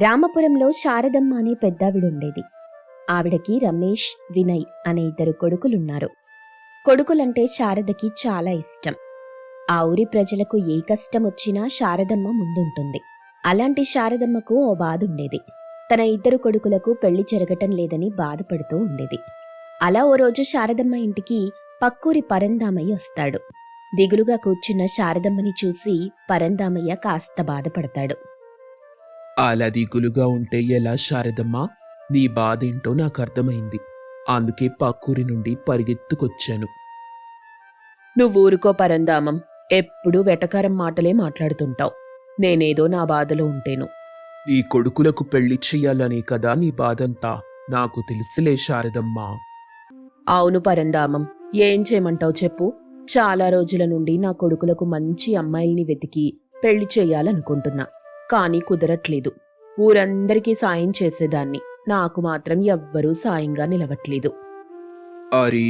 రామపురంలో శారదమ్మ అనే పెద్దావిడుండేది. ఆవిడకి రమేష్ వినయ్ అనే ఇద్దరు కొడుకులున్నారు. కొడుకులంటే శారదకి చాలా ఇష్టం. ఆ ఊరి ప్రజలకు ఏ కష్టం వచ్చినా శారదమ్మ ముందుంటుంది. అలాంటి శారదమ్మకు ఓ బాధ ఉండేది తన ఇద్దరు కొడుకులకు పెళ్ళి జరగటం లేదని బాధపడుతూ ఉండేది. అలా ఓ రోజు శారదమ్మ ఇంటికి పక్కూరి పరందామయ్య వస్తాడు. దిగులుగా కూర్చున్న శారదమ్మని చూసి పరందామయ్య కాస్త బాధపడతాడు. అలా దిగులుగా ఉంటే ఎలా శారదమ్మా? నీ బాధేంటో నాకు అర్థమైంది. అందుకే పక్కూరి నుండి పరిగెత్తుకొచ్చాను. నువ్వు ఊరుకో పరందామం. ఎప్పుడూ వెటకారం మాటలే మాట్లాడుతుంటావు. నేనేదో నా బాధలో ఉంటేను. నీ కొడుకులకు పెళ్ళి చెయ్యాలనే కదా నీ బాధంతా? నాకు తెలుసులే శారదమ్మా. అవును పరందామం. ఏం చేయమంటావు చెప్పు. చాలా రోజుల నుండి నా కొడుకులకు మంచి అమ్మాయిల్ని వెతికి పెళ్ళి చేయాలనుకుంటున్నా కానీ కుదరట్లేదు. ఊరందరికీ సాయం చేసేదాన్ని. నాకు మాత్రం ఎవ్వరూ సాయంగా నిలవట్లేదు. అరే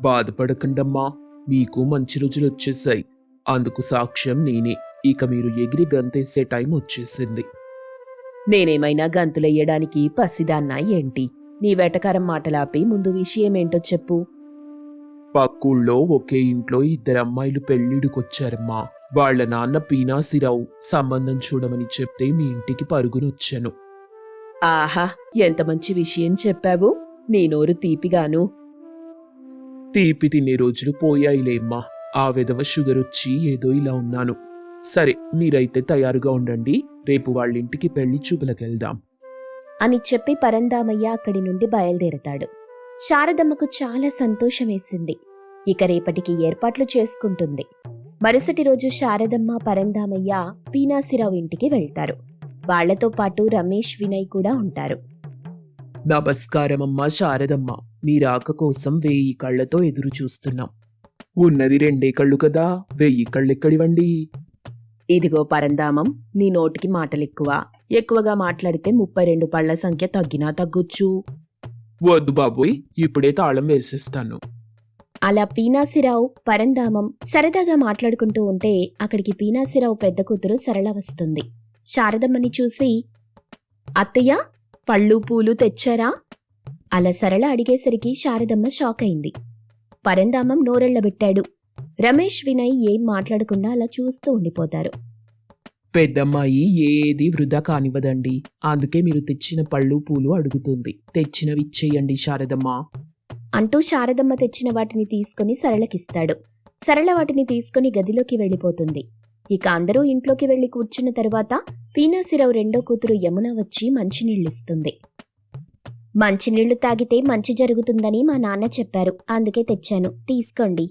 బాధపడకండమ్మా. మీకు మంచి రోజులు వచ్చేసాయి అందుకు సాక్ష్యం నేనే. ఇక మీరు ఎగిరి గంతేసే టైం వచ్చేసింది. నేనేమైనా గంతులెయ్యడానికి పసిదాన్నా ఏంటి? నీ వెటకారం మాటలాపి ముందు విషయమేంటో చెప్పు. పక్కూళ్ళో ఒకే ఇంట్లో ఇద్దరు అమ్మాయిలు పెళ్ళిడికొచ్చారమ్మా వాళ్ళ నాన్న పీనాసిరావు సంబంధం చూడమని చెప్తే మీ ఇంటికి పరుగునొచ్చాను. ఆహా ఎంత మంచి విషయం చెప్పావు. నీ నోరు తీపిగాను. తీపి తినే రోజులు పోయాయిలేమ్మా. ఆ విధవ షుగర్ వచ్చి ఏదో ఇలా ఉన్నాను. సరే మీరైతే తయారుగా ఉండండి. రేపు వాళ్ళ ఇంటికి పెళ్ళి చూపులకెళ్దాం. అని చెప్పి పరందామయ్య అక్కడి నుండి బయలుదేరతాడు. శారదమ్మకు చాలా సంతోషమేసింది. ఇక రేపటికి ఏర్పాట్లు చేసుకుంటుంది. మరుసటి రోజు శారదమ్మ పరందామయ్య పీనాసిరావు ఇంటికి వెళ్తారు. వాళ్ళతో పాటు రమేష్ వినయ్ కూడా ఉంటారు. నమస్కారమమ్మా శారదమ్మ. మీ రాక కోసం వెయ్యి కళ్ళతో ఎదురు చూస్తున్నాం. ఉన్నది రెండే కళ్ళు కదా వెయ్యి కళ్ళెక్కడివండి? ఇదిగో పరందామం నీ నోటికి మాటలెక్కువ. ఎక్కువగా మాట్లాడితే ముప్పై రెండు పళ్ళ సంఖ్య తగ్గినా తగ్గొచ్చు. వద్దు బాబోయ్ ఇప్పుడే తాళం వేసేస్తాను. అలా పీనాసిరావు పరంధామం సరదాగా మాట్లాడుకుంటూ ఉంటే అక్కడికి పీనాసిరావు పెద్ద కూతురు సరళ వస్తుంది. శారదమ్మని చూసి అత్తయ్య పళ్ళు పూలు తెచ్చారా? అలా సరళ అడిగేసరికి శారదమ్మ షాక్ అయింది. పరంధామం నోరెళ్ళబెట్టాడు రమేష్ వినయ్ ఏం మాట్లాడకుండా అలా చూస్తూ ఉండిపోతారు. పెద్దమ్మాయి ఏది వృధా కానివ్వదండి. అందుకే మీరు తెచ్చిన పళ్ళు పూలు అడుగుతుంది. తెచ్చినవి ఇచ్చేయండి శారదమ్మ. అంటూ శారదమ్మ తెచ్చిన వాటిని తీసుకుని సరళకిస్తాడు. సరళ వాటిని తీసుకుని గదిలోకి వెళ్ళిపోతుంది. ఇక అందరూ ఇంట్లోకి వెళ్ళి కూర్చున్న తరువాత పీనాసిరావు రెండో కూతురు యమున వచ్చి మంచినీళ్ళిస్తుంది. మంచినీళ్ళు తాగితే మంచి జరుగుతుందని మా నాన్న చెప్పారు. అందుకే తెచ్చాను. తీసుకోండి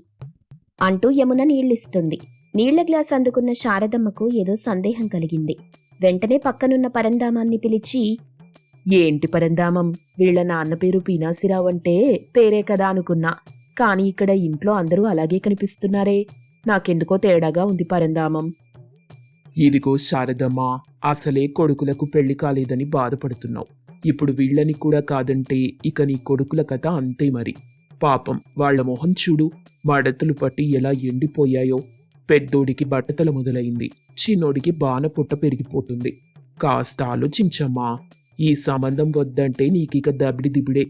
అంటూ యమున నీళ్ళిస్తుంది. నీళ్ళ గ్లాస్ అందుకున్న శారదమ్మకు ఏదో సందేహం కలిగింది. వెంటనే పక్కనున్న పరంధామాన్ని పిలిచి ఏంటి పరందామం? వీళ్ళ నాన్న పేరు పీనాసిరావు అంటే పేరే కదా అనుకున్నా. కానీ ఇక్కడ ఇంట్లో అందరూ అలాగే కనిపిస్తున్నారే. నాకెందుకో తేడాగా ఉంది పరందామం. ఇదిగో శారదమ్మ అసలే కొడుకులకు పెళ్ళి కాలేదని బాధపడుతున్నావు. ఇప్పుడు వీళ్ళని కూడా కాదంటే ఇక నీ కొడుకుల కథ అంతే మరి. పాపం వాళ్ళ మొహం చూడు మడతలు పట్టి ఎలా ఎండిపోయాయో. పెద్దోడికి బట్టతల మొదలైంది చిన్నోడికి బాణ పుట్ట పెరిగిపోతుంది. కాస్త ఆలోచించమ్మా. ఈ సంబంధం వద్దంటే నీకిక దబిడి దిబిడే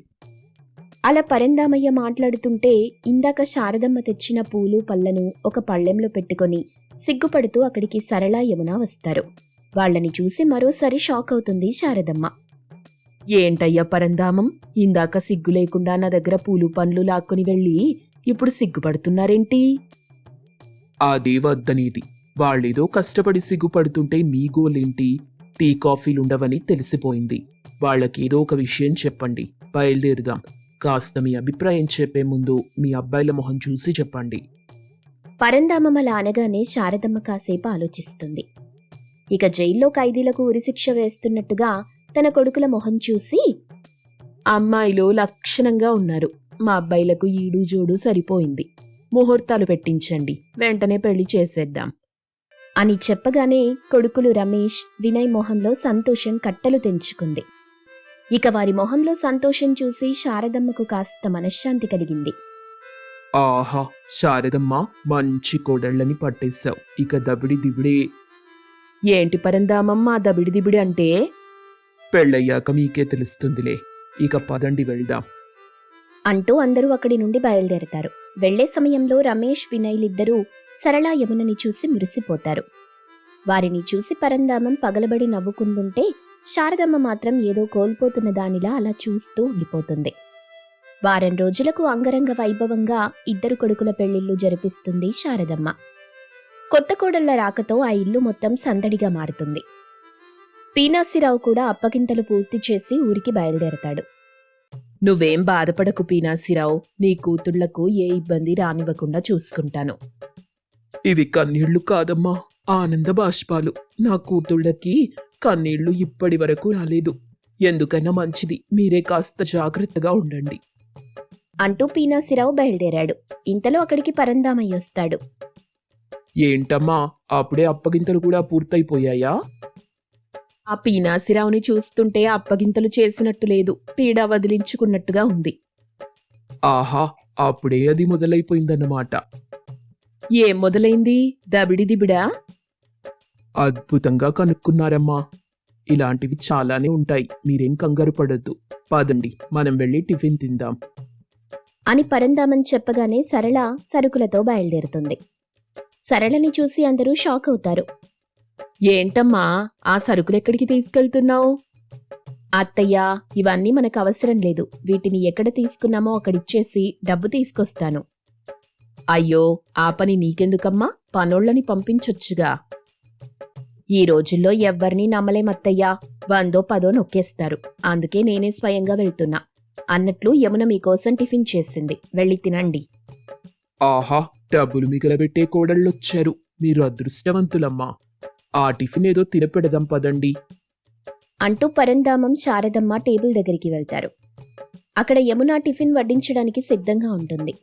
అలా పరందామయ్య మాట్లాడుతుంటే ఇందాక శారదమ్మ తెచ్చిన పూలు పళ్ళను ఒక పళ్ళెంలో పెట్టుకొని సిగ్గుపడుతూ అక్కడికి సరళ యమున వస్తారు. వాళ్ళని చూసి మరోసారి షాక్ అవుతుంది శారదమ్మ. ఏంటయ్యా పరందామం? ఇందాక సిగ్గు లేకుండా నా దగ్గర పూలు పండ్లు లాక్కొని వెళ్ళి ఇప్పుడు సిగ్గుపడుతున్నారేంటి? అది వద్దనేది వాళ్ళేదో కష్టపడి సిగ్గుపడుతుంటే మీ గోలేంటి? టీ కాఫీలుండవని తెలిసిపోయింది. వాళ్ళకేదో ఒక విషయం చెప్పండి. బయలుదేరుదాం. కాస్త మీ అభిప్రాయం చెప్పే ముందు మీ అబ్బాయిల మొహం చూసి చెప్పండి. పరందామం అనగానే శారదమ్మ కాసేపు ఆలోచిస్తుంది. ఇక జైల్లో ఖైదీలకు ఉరిశిక్ష వేస్తున్నట్టుగా తన కొడుకుల మొహం చూసి అమ్మాయిలు లక్షణంగా ఉన్నారు. మా అబ్బాయిలకు ఈడు జోడు సరిపోయింది. ముహూర్తాలు పెట్టించండి. వెంటనే పెళ్ళి చేసేద్దాం. అని చెప్పగానే కొడుకులు రమేష్ వినయ్ మొహంలో సంతోషం కట్టలు తెంచుకుంది. ఇక వారి మొహంలో సంతోషం చూసి శారదమ్మకు కాస్త మనశ్శాంతి కలిగింది. ఆహా శారదమ్మ మంచి కోడళ్ళని పట్టేశావు. ఇక దబిడి దిబిడే. ఏంటి పరందామం మా దబిడి దిబిడి అంటే? పెళ్ళయ్యాక మీకే తెలుస్తుందిలే. ఇక పదండి వెళ్దాం. అంటూ అందరూ అక్కడి నుండి బయలుదేరతారు. వెళ్ళే సమయంలో రమేష్ వినయ్లిద్దరూ సరళా యమునని చూసి మురిసిపోతారు. వారిని చూసి పరందామం పగలబడి నవ్వుకుంటుంటే శారదమ్మ మాత్రం ఏదో కోల్పోతున్న దానిలా అలా చూస్తూ ఉండిపోతుంది. వారం రోజులకు అంగరంగ వైభవంగా ఇద్దరు కొడుకుల పెళ్ళిళ్ళు జరిపిస్తుంది శారదమ్మ. కొత్త కోడళ్ళ రాకతో ఆ ఇల్లు మొత్తం సందడిగా మారుతుంది. పీనాసిరావు కూడా అప్పగింతలు పూర్తి చేసి ఊరికి బయలుదేరతాడు. నువ్వేం బాధపడకు పీనాసిరావు. నీ కూతుళ్ళకు ఏ ఇబ్బంది రానివ్వకుండా చూసుకుంటాను. ఇవి కన్నీళ్ళు కాదమ్మా ఆనంద బాష్పాలు. నా కూతుళ్ళకి కన్నీళ్ళు ఇప్పటి వరకు రాలేదు. ఎందుకైనా మంచిది మీరే కాస్త జాగ్రత్తగా ఉండండి. అంటూ పీనాసిరావు బయలుదేరాడు. ఇంతలో అక్కడికి పరందామయ్య వస్తాడు. ఏంటమ్మా అప్పుడే అప్పగింతలు కూడా పూర్తయిపోయాయా? ఆ పీనాసిరావుని చూస్తుంటే అప్పగింతలు చేసినట్టు లేదు. పీడ వదిలించుకున్నట్టుగా ఉంది. ఆహా అప్పుడే అది మొదలైపోయిందన్నమాట. ఏం మొదలైంది? దబిడి దిబిడా అద్భుతంగా కనుక్కున్నారమ్మా. ఇలాంటివి చాలానే ఉంటాయి. మీరేం కంగారు పడద్దు. పదండి మనం వెళ్ళి టిఫిన్ తిందాం. అని పరందామని చెప్పగానే సరళ సరుకులతో బయలుదేరుతుంది. సరళని చూసి అందరూ షాక్ అవుతారు. ఏంటమ్మా ఆ సరుకులెక్కడికి తీసుకెళ్తున్నావు? అత్తయ్య ఇవన్నీ మనకు అవసరం లేదు. వీటిని ఎక్కడ తీసుకున్నామో అక్కడిచ్చేసి డబ్బు తీసుకొస్తాను. అయ్యో ఆ పని నీకెందుకమ్మా? పనోళ్ళని పంపించొచ్చుగా. ఈ రోజుల్లో ఎవ్వరినీ నమ్మలేమత్తయ్యా వందో పదో నొక్కేస్తారు. అందుకే నేనే స్వయంగా వెళ్తున్నా. అన్నట్లు యమున మీకోసం టిఫిన్ చేసింది. వెళ్ళి తినండి. ఆహా డబ్బులు మిగలబెట్టే కోడళ్ళొచ్చారు. మీరు అదృష్టవంతులమ్మా. ఆ టిఫిన్ ఏదో తినపెడదాం పదండి. అంటూ పరంధామం శారదమ్మ టేబుల్ దగ్గరికి వెళ్తారు. అక్కడ యమున టిఫిన్ వడ్డించడానికి సిద్ధంగా ఉంటుంది.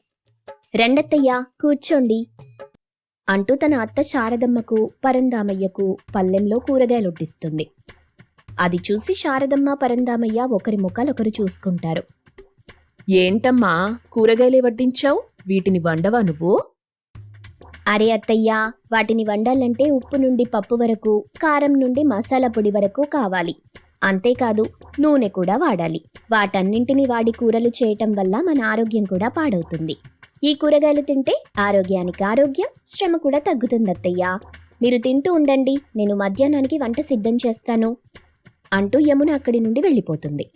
రెండత్తయ్య కూర్చోండి. అంటూ తన అత్త శారదమ్మకు పరందామయ్యకు పల్లెంలో కూరగాయలు వడ్డిస్తుంది. అది చూసి శారదమ్మ పరందామయ్య ఒకరి ముఖాలొకరు చూసుకుంటారు. ఏంటమ్మా కూరగాయలే వడ్డించావు? వీటిని వండవా నువ్వు? అరే అత్తయ్యా వాటిని వండాలంటే ఉప్పు నుండి పప్పు వరకు కారం నుండి మసాలా పొడి వరకు కావాలి. అంతేకాదు నూనె కూడా వాడాలి. వాటన్నింటిని వాడి కూరలు చేయటం వల్ల మన ఆరోగ్యం కూడా పాడవుతుంది. ఈ కూరగాయలు తింటే ఆరోగ్యానికి ఆరోగ్యం శ్రమ కూడా తగ్గుతుంది అత్తయ్యా. మీరు తింటూ ఉండండి నేను మధ్యాహ్నానికి వంట సిద్ధం చేస్తాను అంటూ యమున అక్కడి నుండి వెళ్ళిపోతుంది.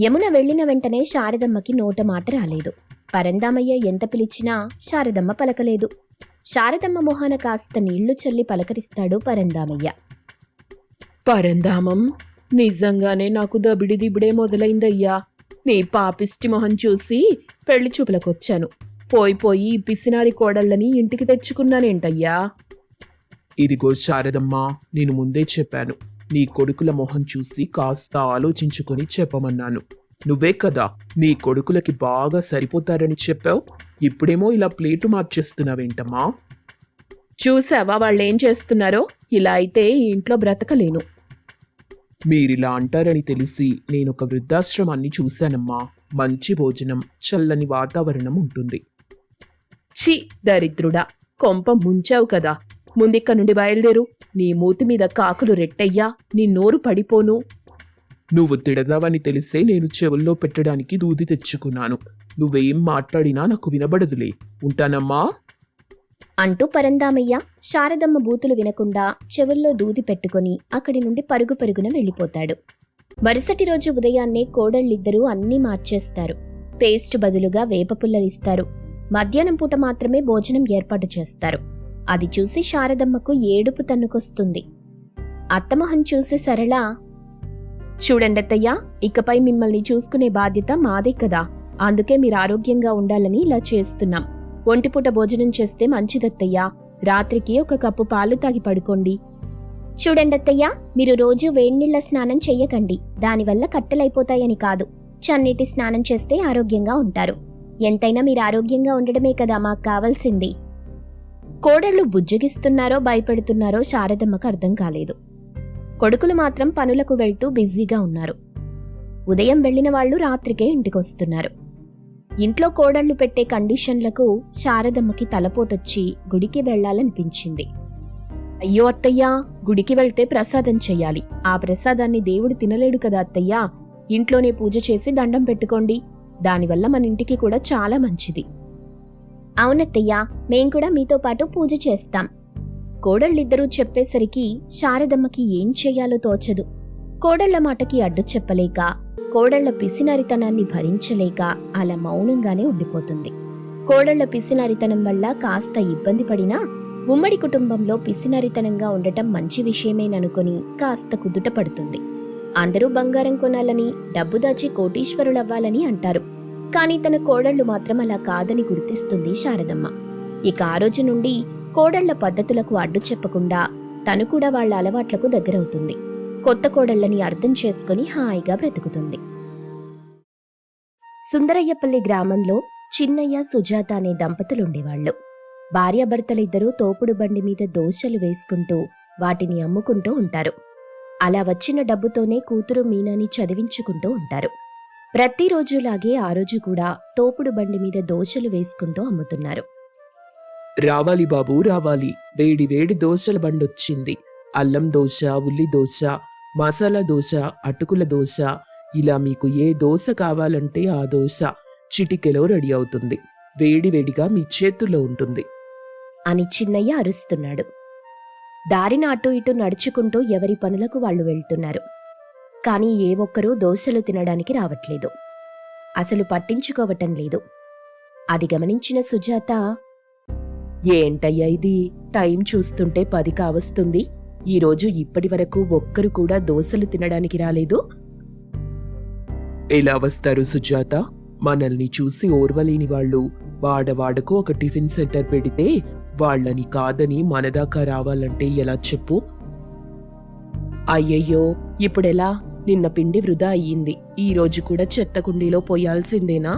యమున వెళ్ళిన వెంటనే శారదమ్మకి నోట మాట రాలేదు. పరందామయ్య ఎంత పిలిచినా శారదమ్మ పలకలేదు. శారదమ్మ మొహాన కాస్త నీళ్ళు చల్లి పలకరిస్తాడు పరందామయ్య. పరంధామం నిజంగానే నాకు దబిడి దిబిడే మొదలైందయ్యా. నీ పాపిష్టి మొహం చూసి పెళ్ళి చూపులకొచ్చాను. పోయి పోయి ఈ పిసినారి కోడళ్ళని ఇంటికి తెచ్చుకున్నానేంటయ్యా? ఇదిగో శారదమ్మా నేను ముందే చెప్పాను. నీ కొడుకుల మొహం చూసి కాస్త ఆలోచించుకొని చెప్పమన్నాను. నువ్వే కదా నీ కొడుకులకి బాగా సరిపోతారని చెప్పావు? ఇప్పుడేమో ఇలా ప్లేటు మార్చేస్తున్నావేంటమ్మా? చూసావా వాళ్ళేం చేస్తున్నారో? ఇలా అయితే ఈ ఇంట్లో బ్రతకలేను. మీరిలా అంటారని తెలిసి నేను ఒక వృద్ధాశ్రమాన్ని చూశానమ్మా. మంచి భోజనం చల్లని వాతావరణం ఉంటుంది. ఛీ దరిద్రుడా కొంప ముంచావు కదా. ముందిక్క నుండి బయలుదేరు. నీ మూతి మీద కాకులు రెట్టయ్యా నీ నోరు పడిపోను. నువ్వు తిడదావని తెలిసే నేను చెవుల్లో పెట్టడానికి దూది తెచ్చుకున్నాను. నువ్వేం మాట్లాడినా నాకు వినబడదులే. ఉంటానమ్మా? అంటూ పరందామయ్య శారదమ్మ బూతులు వినకుండా చెవుల్లో దూది పెట్టుకొని అక్కడి నుండి పరుగు పరుగున వెళ్ళిపోతాడు. మరుసటి రోజు ఉదయాన్నే కోడళ్ళిద్దరూ అన్నీ మార్చేస్తారు. పేస్ట్ బదులుగా వేపపుల్లలిస్తారు మధ్యాహ్నం పూట మాత్రమే భోజనం ఏర్పాటు చేస్తారు. అది చూసి శారదమ్మకు ఏడుపు తన్నుకొస్తుంది. అత్తమొహం చూసి సరళ చూడండత్తయ్య ఇకపై మిమ్మల్ని చూసుకునే బాధ్యత మాదే కదా. అందుకే మీరు ఆరోగ్యంగా ఉండాలని ఇలా చేస్తున్నాం. ఒంటిపూట భోజనం చేస్తే మంచిదత్తయ్యా. రాత్రికి ఒక కప్పు పాలు తాగి పడుకోండి. చూడండత్తయ్యా మీరు రోజు వేడినీళ్ళ స్నానం చెయ్యకండి. దానివల్ల కట్టెలైపోతాయని కాదు. చన్నీటి స్నానం చేస్తే ఆరోగ్యంగా ఉంటారు. ఎంతైనా మీరు ఆరోగ్యంగా ఉండడమే కదా మాకు కావాల్సింది. కోడళ్ళు బుజ్జగిస్తున్నారో భయపెడుతున్నారో శారదమ్మకు అర్థం కాలేదు. కొడుకులు మాత్రం పనులకు వెళ్తూ బిజీగా ఉన్నారు. ఉదయం వెళ్ళిన వాళ్ళు రాత్రికే ఇంటికొస్తున్నారు. ఇంట్లో కోడళ్ళు పెట్టే కండిషన్లకు శారదమ్మకి తలపోటొచ్చి గుడికి వెళ్ళాలనిపించింది అయ్యో అత్తయ్యా గుడికి వెళ్తే ప్రసాదం చెయ్యాలి. ఆ ప్రసాదాన్ని దేవుడు తినలేడు కదా అత్తయ్యా. ఇంట్లోనే పూజ చేసి దండం పెట్టుకోండి. దానివల్ల మన ఇంటికి కూడా చాలా మంచిది. అవునత్తయ్యా మేం కూడా మీతో పాటు పూజ చేస్తాం. కోడళ్ళిద్దరూ చెప్పేసరికి శారదమ్మకి ఏం చెయ్యాలో తోచదు. కోడళ్ళ మాటకి అడ్డు చెప్పలేక కోడళ్ళ పిసినరితనాన్ని భరించలేక అలా మౌనంగానే ఉండిపోతుంది. కోడళ్ళ పిసినరితనం వల్ల కాస్త ఇబ్బంది పడినా ఉమ్మడి కుటుంబంలో పిసినరితనంగా ఉండటం మంచి విషయమేననుకొని కాస్త కుదుట పడుతుంది. అందరూ బంగారం కొనాలని డబ్బు దాచి కోటీశ్వరులవ్వాలని అంటారు. కానీ తన కోడళ్ళు మాత్రం అలా కాదని గుర్తిస్తుంది శారదమ్మ. ఇక ఆ రోజు నుండి కోడళ్ళ పద్ధతులకు అడ్డు చెప్పకుండా తను కూడా వాళ్ళ అలవాట్లకు దగ్గరవుతుంది. కొత్త కోడళ్ళని అర్థం చేసుకుని హాయిగా బ్రతుకుతుంది. సుందరయ్యపల్లి గ్రామంలో చిన్నయ్య సుజాత అనే దంపతులుండేవాళ్ళు భార్యాభర్తలిద్దరూ తోపుడు బండి మీద దోశలు వేసుకుంటూ వాటిని అమ్ముకుంటూ ఉంటారు. అలా వచ్చిన డబ్బుతోనే కూతురు మీనాని చదివించుకుంటూ ఉంటారు. ప్రతిరోజులాగే ఆ రోజు కూడా తోపుడు బండి మీద దోశలు వేసుకుంటూ అమ్ముతున్నారు. రావాలి బాబు రావాలి. వేడి వేడి దోశల బండొచ్చింది. అల్లం దోశ ఉల్లి దోశ మసాలా దోశ అటుకుల దోశ. ఇలా మీకు ఏ దోశ కావాలంటే ఆ దోశ చిటికెలో రెడీ అవుతుంది. వేడి వేడిగా మీ చేతుల్లో ఉంటుంది. అని చిన్నయ్య అరుస్తున్నాడు. దారిన అటు ఇటు నడుచుకుంటూ ఎవరి పనులకు వాళ్ళు వెళ్తున్నారు. కానీ ఏ ఒక్కరూ దోశలు తినడానికి రావట్లేదు. అసలు పట్టించుకోవటం లేదు. అది గమనించిన సుజాత ఏంటయ్యా ఇది? టైం చూస్తుంటే పది కావస్తుంది. ఈరోజు ఇప్పటి వరకు ఒక్కరు కూడా దోశలు తినడానికి రాలేదు. ఎలా వస్తారు సుజాత? మనల్ని చూసి ఓర్వలేని వాళ్ళు. వాడవాడకు ఒక టిఫిన్ సెంటర్ పెడితే వాళ్ళని కాదని మనదాకా రావాలంటే ఎలా చెప్పు? అయ్యయ్యో ఇప్పుడెలా? నిన్న పిండి వృధా అయ్యింది. ఈ రోజు కూడా చెత్త కుండీలో పోయాల్సిందేనా?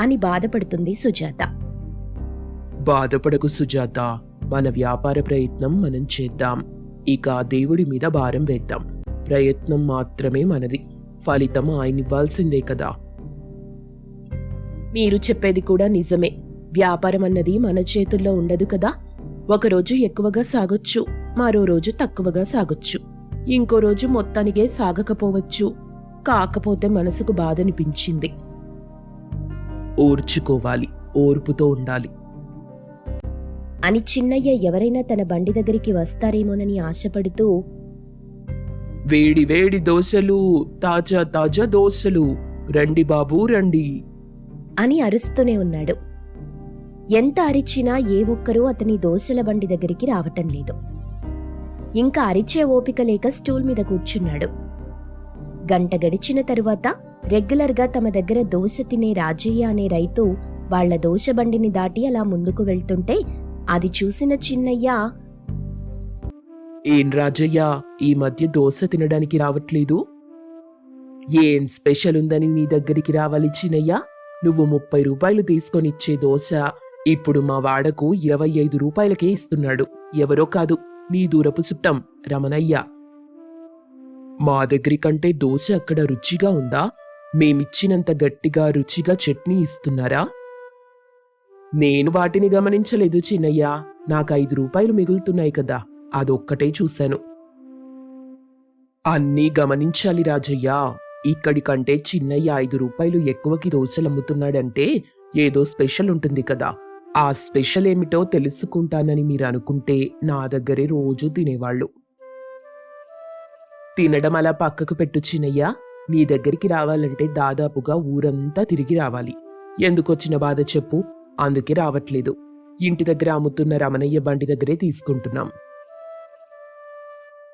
అని బాధపడుతుంది సుజాత. బాధపడకు సుజాత. మన వ్యాపార ప్రయత్నం మనం చేద్దాం. ఇక దేవుడి మీద భారం వేద్దాం. ప్రయత్నం మాత్రమే మనది. ఫలితం ఆయన ఇవ్వాల్సిందే కదా. మీరు చెప్పేది కూడా నిజమే. వ్యాపారం అన్నది మన చేతుల్లో ఉండదు కదా. ఒకరోజు ఎక్కువగా సాగొచ్చు మరో రోజు తక్కువగా సాగొచ్చు. ఇంకో రోజు మొత్తానికే సాగకపోవచ్చు. కాకపోతే మనసుకు బాధనిపించింది. ఓర్చుకోవాలి ఓర్పుతో ఉండాలి. అని చిన్నయ్య ఎవరైనా తన బండి దగ్గరికి వస్తారేమోనని ఆశపడుతూ వేడి వేడి దోశలు తాజా తాజా దోశలు. రండి బాబు రండి. అని అరుస్తూనే ఉన్నాడు. ఎంత అరిచినా ఏ ఒక్కరూ అతని దోశల బండి దగ్గరికి రావటం లేదు. ఇంకా అరిచే ఓపిక లేక స్టూల్ మీద కూర్చున్నాడు. గంట గడిచిన తరువాత రెగ్యులర్గా తమ దగ్గర దోశ తినే రాజయ్య అనే రైతు వాళ్ళ దోశ బండిని దాటి అలా ముందుకు వెళ్తుంటే అది చూసిన చిన్నయ్య ఏం రాజయ్య ఈ మధ్య దోశ తినడానికి రావట్లేదు? ఏం స్పెషల్ ఉందని నీ దగ్గరికి రావాలి చిన్నయ్య? నువ్వు ముప్పై రూపాయలు తీసుకొనిచ్చే దోశ ఇప్పుడు మా వాడకు ఇరవై ఐదు రూపాయలకే ఇస్తున్నాడు. ఎవరో కాదు నీ దూరపు చుట్టం రమణయ్య. మా దగ్గరి కంటే దోశ అక్కడ రుచిగా ఉందా? మేమిచ్చినంత గట్టిగా రుచిగా చట్నీ ఇస్తున్నారా? నేను వాటిని గమనించలేదు చిన్నయ్య. నాకు ఐదు రూపాయలు మిగులుతున్నాయి కదా. అదొక్కటే చూశాను. అన్నీ గమనించాలి రాజయ్య. ఇక్కడి కంటే చిన్నయ్య ఐదు రూపాయలు ఎక్కువకి దోశలమ్ముతున్నాడంటే ఏదో స్పెషల్ ఉంటుంది కదా. ఆ స్పెషల్ ఏమిటో తెలుసుకుంటానని మీరు అనుకుంటే నా దగ్గరే రోజు తినేవాళ్ళు. తినడం అలా పక్కకు పెట్టు చిన్నయ్య. నీ దగ్గరికి రావాలంటే దాదాపుగా ఊరంతా తిరిగి రావాలి. ఎందుకొచ్చిన బాధ చెప్పు. అందుకే రావట్లేదు. ఇంటి దగ్గర అమ్ముతున్న రమణయ్య బండి దగ్గరే తీసుకుంటున్నాం.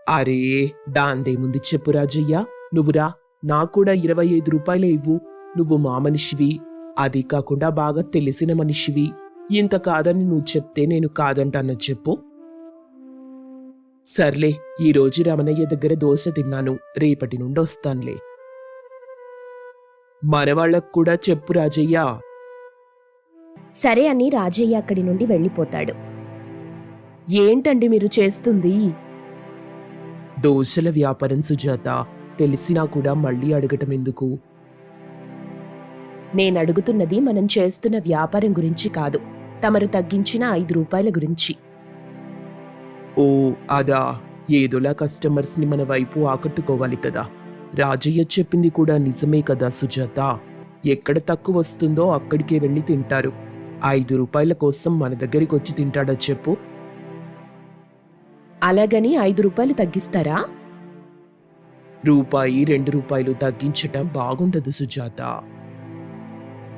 అరే దాందేముంది చెప్పు రాజయ్య. నువ్వురా నాకు కూడా ఇరవై ఐదు రూపాయలే ఇవ్వు. నువ్వు మా మనిషివి. అది కాకుండా బాగా తెలిసిన మనిషివి. ఇంత కాదని నువ్వు చెప్తే నేను కాదంటాను చెప్పు. సర్లే ఈరోజు రమణయ్య దగ్గర దోశ తిన్నాను. రేపటి నుండి వస్తానులే. మనవాళ్ళకు కూడా చెప్పు రాజయ్య. సరే అని రాజయ్య అక్కడి నుండి వెళ్ళిపోతాడు. ఏంటండి మీరు చేస్తుంది? దోశల వ్యాపారం సుజాత తెలిసినా కూడా మళ్ళీ అడగటం ఎందుకు? నేను అడుగుతున్నది మనం చేస్తున్న వ్యాపారం గురించి కాదు తమరు తగ్గించిన ఐదు రూపాయల గురించి. ఓ అదా. ఏదోలా కస్టమర్స్ని మన వైపు ఆకట్టుకోవాలి కదా. రాజయ్య చెప్పింది కూడా నిజమే కదా సుజాత. ఎక్కడ తక్కువ వస్తుందో అక్కడికే వెళ్ళి తింటారు. ఐదు రూపాయల కోసం మన దగ్గరికి వచ్చి తింటాడో చెప్పు. అలాగని ఐదు రూపాయలు తగ్గిస్తారా? రూపాయి రెండు రూపాయలు తగ్గించటం బాగుండదు సుజాత.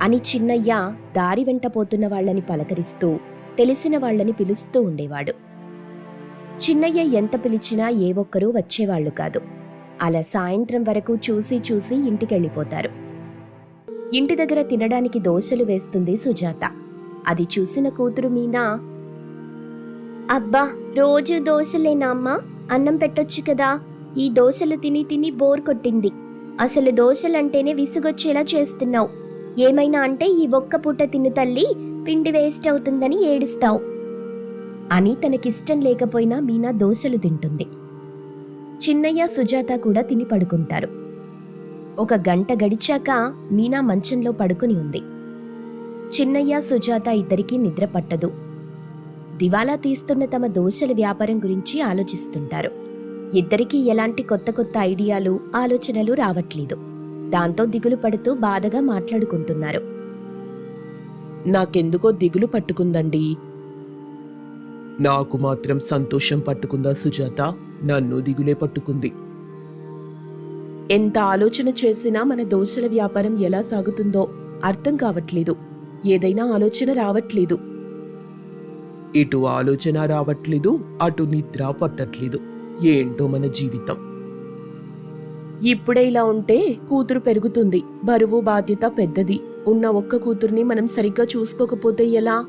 అని చిన్నయ్య దారి వెంట పోతున్న వాళ్ళని పలకరిస్తూ తెలిసిన వాళ్ళని పిలుస్తూ ఉండేవాడు. చిన్నయ్య ఎంత పిలిచినా ఏ ఒక్కరూ వచ్చేవాళ్ళు కాదు. అలా సాయంత్రం వరకు చూసి చూసి ఇంటికెళ్ళిపోతారు. ఇంటి దగ్గర తినడానికి దోశలు వేస్తుంది సుజాత. అది చూసిన కూతురు మీనా అబ్బా రోజు దోశలేనా అమ్మా? అన్నం పెట్టొచ్చు కదా. ఈ దోశలు తిని తిని బోర్ కొట్టింది. అసలు దోశలంటేనే విసుగొచ్చేలా చేస్తున్నావు. ఏమైనా అంటే ఈ ఒక్క పూట తిను తల్లి పిండి వేస్ట్ అవుతుందని ఏడుస్తావు. అని తనకిష్టం లేకపోయినా మీనా దోశలు తింటుంది. చిన్నయ్య సుజాత కూడా తిని పడుకుంటారు. ఒక గంట గడిచాక మీనా మంచంలో పడుకుని ఉంది. చిన్నయ్య సుజాత ఇద్దరికీ నిద్ర పట్టదు. దివాలా తీస్తున్న తమ దోశల వ్యాపారం గురించి ఆలోచిస్తుంటారు. ఇద్దరికీ ఎలాంటి కొత్త కొత్త ఐడియాలు ఆలోచనలు రావట్లేదు. దాంతో దిగులు పడుతూ బాధగా మాట్లాడుకుంటున్నారు. నాకెందుకో దిగులు పట్టుకుందండి. నాకు మాత్రం సంతోషం పట్టుకుందా సుజాత? నన్ను దిగులే పట్టుకుంది. ఎంత ఆలోచన చేసినా మన దోశల వ్యాపారం ఎలా సాగుతుందో అర్థం కావట్లేదు. ఏదైనా ఆలోచన రావట్లేదు. ఇటు ఆలోచన రావట్లేదు అటు నిద్ర పట్టట్లేదు. ఏంటో మన జీవితం. ఇప్పుడే ఇలా ఉంటే కూతురు పెరుగుతుంది. బరువు బాధ్యత పెద్దది. ఉన్న ఒక్క కూతుర్ని మనం సరిగ్గా చూసుకోకపోతే ఎలా?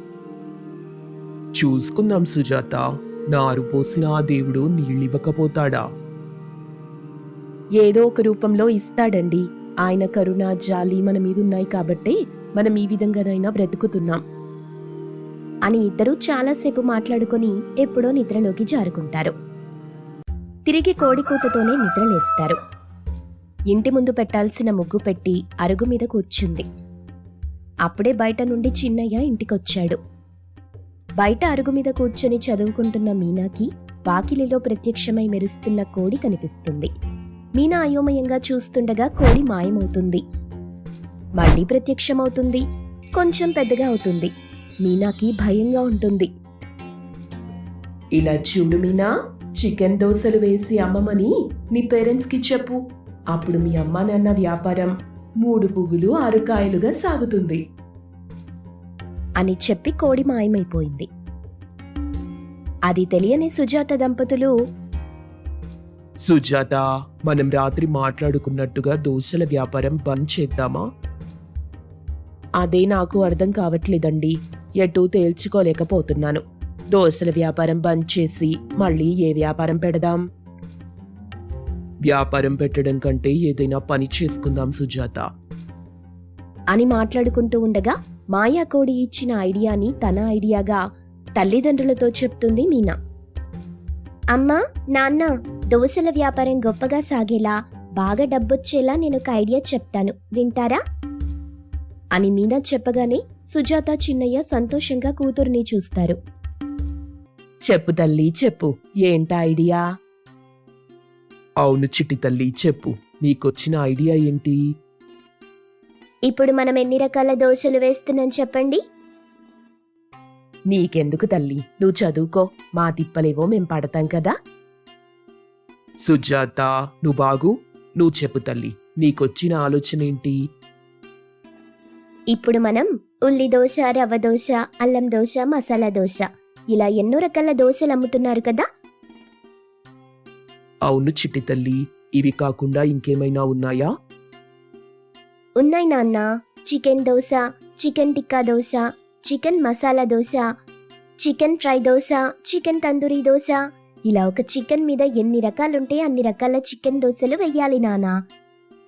చూసుకుందాం సుజాత. నారు పోసిన ఆ దేవుడు నీళ్ళివ్వకపోతాడా? ఏదో ఒక రూపంలో ఇస్తాడండి. ఆయన కరుణ జాలి మన మీద ఉన్నాయి కాబట్టే మనం ఈ విధంగానైనా బ్రతుకుతున్నాం. అని ఇద్దరూ చాలాసేపు మాట్లాడుకొని ఎప్పుడో నిద్రలోకి జారుకుంటారు. తిరిగి కోడికూతతోనే నిద్రలేస్తారు. ఇంటి ముందు పెట్టాల్సిన ముగ్గు పెట్టి అరుగు మీద కూర్చుంది. అప్పుడే బయట నుండి చిన్నయ్య ఇంటికొచ్చాడు. బయట అరుగు మీద కూర్చొని చదువుకుంటున్న మీనాకి వాకిలిలో ప్రత్యక్షమై మెరుస్తున్న కోడి కనిపిస్తుంది. మీనా అయోమయంగా చూస్తుండగా కోడి మాయమవుతుంది. మళ్ళీ ప్రత్యక్షమవుతుంది. కొంచెం పెద్దగా అవుతుంది. మీనాకి భయంగా ఉంటుంది. ఇలా చూడు మీనా చికెన్ దోశలు వేసి అమ్మమని నీ పేరెంట్స్కి చెప్పు. అప్పుడు మీ అమ్మ నాన్న వ్యాపారం మూడు పువ్వులు ఆరు కాయలుగా సాగుతుంది. అని చెప్పి కోడి మాయమైపోయింది. అది తెలియని సుజాత దంపతులు సుజాత మనం రాత్రి మాట్లాడుకున్నట్టుగా దోశల వ్యాపారం బంద్ చేద్దామా? అదే నాకు అర్థం కావట్లేదండి. ఎటూ తేల్చుకోలేకపోతున్నాను. దోశల వ్యాపారం బంద్ చేసి మళ్ళీ ఏ వ్యాపారం పెడదాం? వ్యాపారం పెట్టడం కంటే ఏదైనా పని చేసుకుందాం సుజాత. అని మాట్లాడుకుంటూ ఉండగా మాయా కోడి ఇచ్చిన ఐడియాని తన ఐడియాగా తల్లిదండ్రులతో చెప్తుంది మీనా. అమ్మా నాన్న దోశల వ్యాపారం గొప్పగా సాగేలా బాగా డబ్బొచ్చేలా నేను ఒక ఐడియా చెప్తాను. వింటారా? అని మీనా చెప్పగానే సుజాత చిన్నయ్య సంతోషంగా కూతుర్ని చూస్తారు. చెప్పు తల్లి చెప్పు. ఏంటా ఐడియా? అవును చిట్టి తల్లి చెప్పు. నీకొచ్చిన ఐడియా ఏంటి? ఇప్పుడు మనం ఎన్ని రకాల దోశలు వేస్తున్నాం చెప్పండి? నీకెందుకు తల్లి? నువ్వు చదువుకో. మా తిప్పలేవో మేం పడతాం కదా? సుజాత నువ్వు బాగు. నువ్వు చెప్పు తల్లి. నీకొచ్చిన ఆలోచన ఏంటి? ఇప్పుడు మనం ఉల్లి దోశ రవ్వ దోశ అల్లం దోశ మసాలా దోశ. ఇలా ఎన్నో రకాల దోశలు అమ్ముతున్నారు కదా? అవును చిట్టి తల్లి. ఇవి కాకుండా ఇంకేమైనా ఉన్నాయా? ఉన్నాయి నాన్న. Chicken dosa chicken tikka dosa chicken masala dosa chicken fry dosa chicken tandoori dosa. ఇలా ఒక చికెన్ మీద ఎన్ని రకాలుంటే అన్ని రకాల చికెన్ దోశలు వెయ్యాలి నానా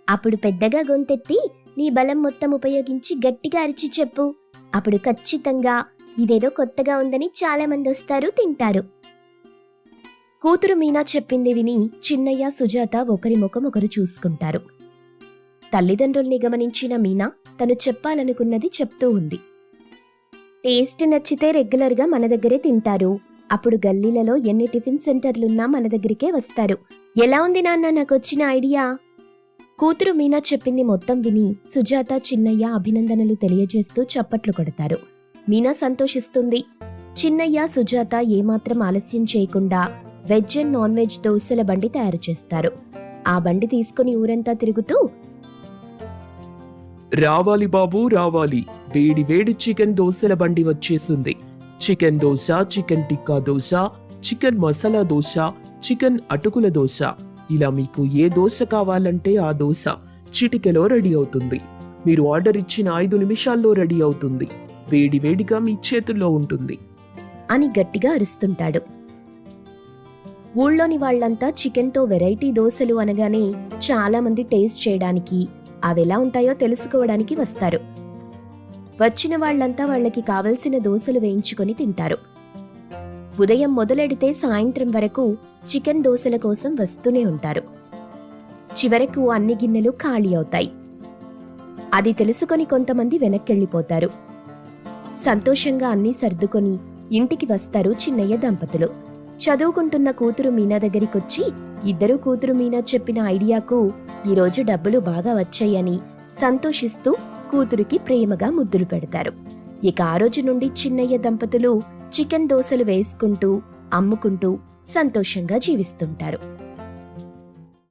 అప్పుడు పెద్దగా గొంతెత్తి నీ బలం మొత్తం ఉపయోగించి గట్టిగా అరిచి చెప్పు. అప్పుడు ఖచ్చితంగా ఇదేదో కొత్తగా ఉందని చాలామంది వస్తారు తింటారు. కూతురు మీనా చెప్పింది విని చిన్నయ్య సుజాత ఒకరి ముఖం ఒకరు చూసుకుంటారు. తల్లిదండ్రుల్ని గమనించిన మీనా తను చెప్పాలనుకున్నది చెప్తూ ఉంది. టేస్ట్ నచ్చితే రెగ్యులర్గా మన దగ్గరే తింటారు. అప్పుడు గల్లీలలో ఎన్ని టిఫిన్ సెంటర్లున్నా మన దగ్గరికే వస్తారు. ఎలా ఉంది నాన్న నాకొచ్చిన ఐడియా? కూతురు మీనా చెప్పింది మొత్తం విని సుజాత చిన్నయ్య అభినందనలు తెలియజేస్తూ చప్పట్లు కొడతారు. మీనా సంతోషిస్తుంది. చిన్నయ్య సుజాత ఏమాత్రం ఆలస్యం చేయకుండా వెజ్ అండ్ నాన్ వెజ్ దోశల బండి తయారు చేస్తారు. ఆ బండి తీసుకుని ఊరంతా తిరుగుతూ రావాలి బాబు రావాలి. వేడి వేడి చికెన్ దోశల బండి వచ్చేసింది. Chicken dosa chicken tikka dosa chicken masala dosa chicken అటుకుల దోశ. ఇలా మీకు ఏ దోశ కావాలంటే ఆ దోశ చిటికెలో రెడీ అవుతుంది. మీరు ఆర్డర్ ఇచ్చిన ఐదు నిమిషాల్లో రెడీ అవుతుంది. వేడి వేడిగా మీ చేతుల్లో ఉంటుంది. అని గట్టిగా అరుస్తుంటాడు. ఊళ్ళోని వాళ్ళంతా చికెన్తో వెరైటీ దోశలు అనగానే చాలా మంది టేస్ట్ చేయడానికి అవెలా ఉంటాయో తెలుసుకోవడానికి వస్తారు. వచ్చిన వాళ్ళంతా వాళ్ళకి కావలసిన దోశలు వేయించుకొని తింటారు. ఉదయం మొదలెడితే సాయంత్రం వరకు చికెన్ దోశల కోసం వస్తూనే ఉంటారు. చివరకు అన్ని గిన్నెలు ఖాళీ అవుతాయి. అది తెలుసుకొని కొంతమంది వెనక్కెళ్ళిపోతారు. సంతోషంగా అన్నీ సర్దుకొని ఇంటికి వస్తారు చిన్నయ్య దంపతులు. చదువుకుంటున్న కూతురు మీనా దగ్గరికొచ్చి ఇద్దరు కూతురు మీనా చెప్పిన ఐడియాకు ఈరోజు డబ్బులు బాగా వచ్చాయని సంతోషిస్తూ కూతురికి ప్రేమగా ముద్దులు పెడతారు. ఇక ఆ రోజు నుండి చిన్నయ్య దంపతులు చికెన్ దోశలు వేసుకుంటూ అమ్ముకుంటూ సంతోషంగా జీవిస్తుంటారు.